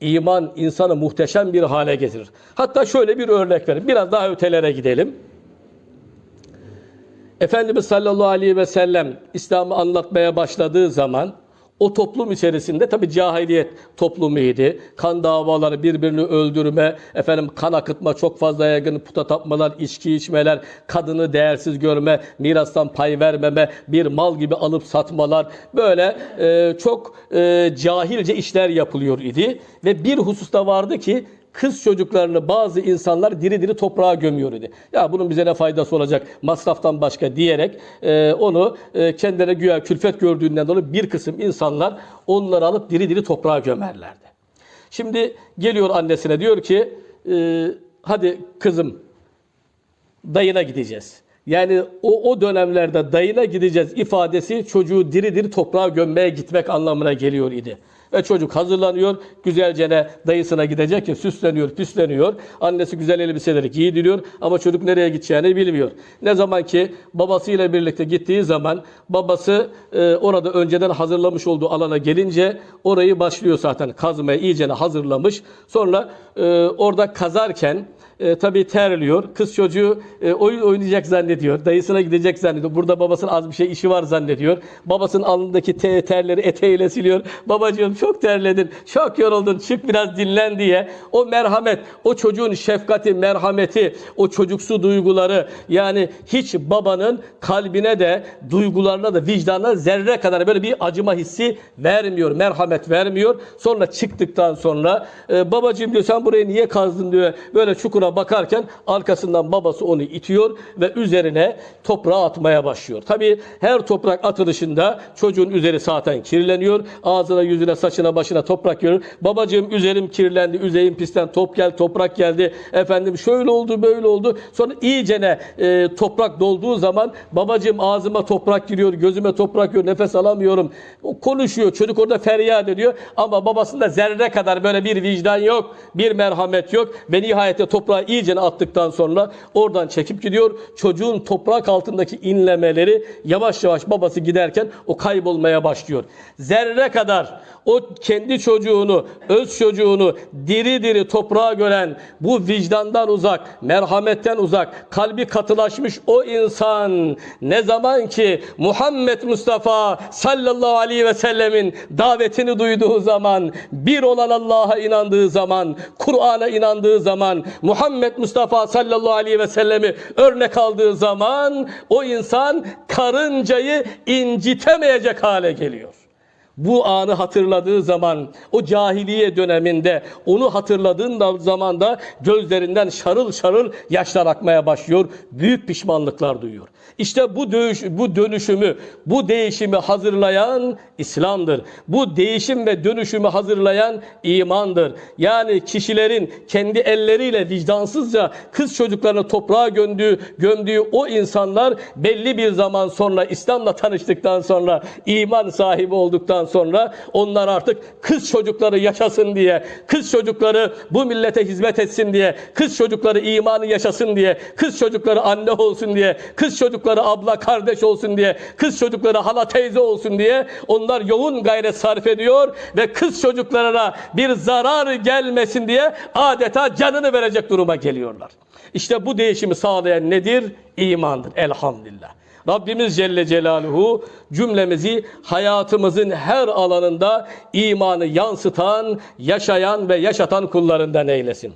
İman insanı muhteşem bir hale getirir. Hatta şöyle bir örnek verin. Biraz daha ötelere gidelim. Efendimiz sallallahu aleyhi ve sellem İslam'ı anlatmaya başladığı zaman o toplum içerisinde tabi cahiliyet toplumuydu. Kan davaları, birbirini öldürme, efendim kan akıtma, çok fazla yaygın puta tapmalar, içki içmeler, kadını değersiz görme, mirastan pay vermeme, bir mal gibi alıp satmalar böyle e, çok e, cahilce işler yapılıyor idi. Ve bir hususta vardı ki kız çocuklarını bazı insanlar diri diri toprağa gömüyor idi. Ya bunun bize ne faydası olacak masraftan başka diyerek e, onu e, kendilerine güya külfet gördüğünden dolayı bir kısım insanlar onları alıp diri diri toprağa gömerlerdi. Şimdi geliyor annesine diyor ki e, hadi kızım dayına gideceğiz. Yani o, o dönemlerde dayına gideceğiz ifadesi çocuğu diri diri toprağa gömmeye gitmek anlamına geliyor idi. Ve çocuk hazırlanıyor, güzelce ne dayısına gidecek ki süsleniyor, püsleniyor. Annesi güzel elbiseleri giydiriyor ama çocuk nereye gideceğini bilmiyor. Ne zaman ki babasıyla birlikte gittiği zaman babası e, orada önceden hazırlamış olduğu alana gelince orayı başlıyor zaten kazmaya iyicene hazırlamış. Sonra e, orada kazarken e, tabii terliyor. Kız çocuğu e, oyun oynayacak zannediyor. Dayısına gidecek zannediyor. Burada babasının az bir şey işi var zannediyor. Babasının alnındaki te- terleri eteğiyle siliyor. Babacığım çok terledin, çok yoruldun, çık biraz dinlen diye. O merhamet, o çocuğun şefkati, merhameti, o çocuksu duyguları yani hiç babanın kalbine de, duygularına da, vicdanına zerre kadar böyle bir acıma hissi vermiyor, merhamet vermiyor. Sonra çıktıktan sonra e, babacığım diyor sen burayı niye kazdın diyor. Böyle çukura bakarken arkasından babası onu itiyor ve üzerine toprağı atmaya başlıyor. Tabii her toprak atılışında çocuğun üzeri zaten kirleniyor. Ağzına, yüzüne, saçına, başına toprak görür. Babacığım üzerim kirlendi, üzeyim pisten top gel, toprak geldi. Efendim şöyle oldu, böyle oldu. Sonra iyicene e, toprak dolduğu zaman babacığım ağzıma toprak giriyor, gözüme toprak giriyor, nefes alamıyorum. O konuşuyor. Çocuk orada feryat ediyor ama babasında zerre kadar böyle bir vicdan yok, bir merhamet yok ve nihayette toprağı iyicene attıktan sonra oradan çekip gidiyor. Çocuğun toprak altındaki inlemeleri yavaş yavaş babası giderken o kaybolmaya başlıyor. Zerre kadar o kendi çocuğunu, öz çocuğunu diri diri toprağa gören, bu vicdandan uzak, merhametten uzak, kalbi katılaşmış o insan ne zaman ki Muhammed Mustafa sallallahu aleyhi ve sellemin davetini duyduğu zaman, bir olan Allah'a inandığı zaman, Kur'an'a inandığı zaman, Muhammed Mustafa sallallahu aleyhi ve sellemi örnek aldığı zaman o insan karıncayı incitemeyecek hale geliyor. Bu anı hatırladığı zaman, o cahiliye döneminde onu hatırladığın zaman da gözlerinden şarıl şarıl yaşlar akmaya başlıyor. Büyük pişmanlıklar duyuyor. İşte bu dönüş, bu dönüşümü, bu değişimi hazırlayan İslam'dır. Bu değişim ve dönüşümü hazırlayan imandır. Yani kişilerin kendi elleriyle vicdansızca kız çocuklarını toprağa gömdüğü, gömdüğü o insanlar belli bir zaman sonra İslam'la tanıştıktan sonra iman sahibi olduktan sonra onlar artık kız çocukları yaşasın diye, kız çocukları bu millete hizmet etsin diye, kız çocukları imanı yaşasın diye, kız çocukları anne olsun diye, kız çocukları abla kardeş olsun diye, kız çocukları hala teyze olsun diye onlar yoğun gayret sarf ediyor ve kız çocuklarına bir zarar gelmesin diye adeta canını verecek duruma geliyorlar. İşte bu değişimi sağlayan nedir? İmandır. Elhamdülillah. Rabbimiz Celle Celaluhu cümlemizi hayatımızın her alanında imanı yansıtan, yaşayan ve yaşatan kullarından eylesin.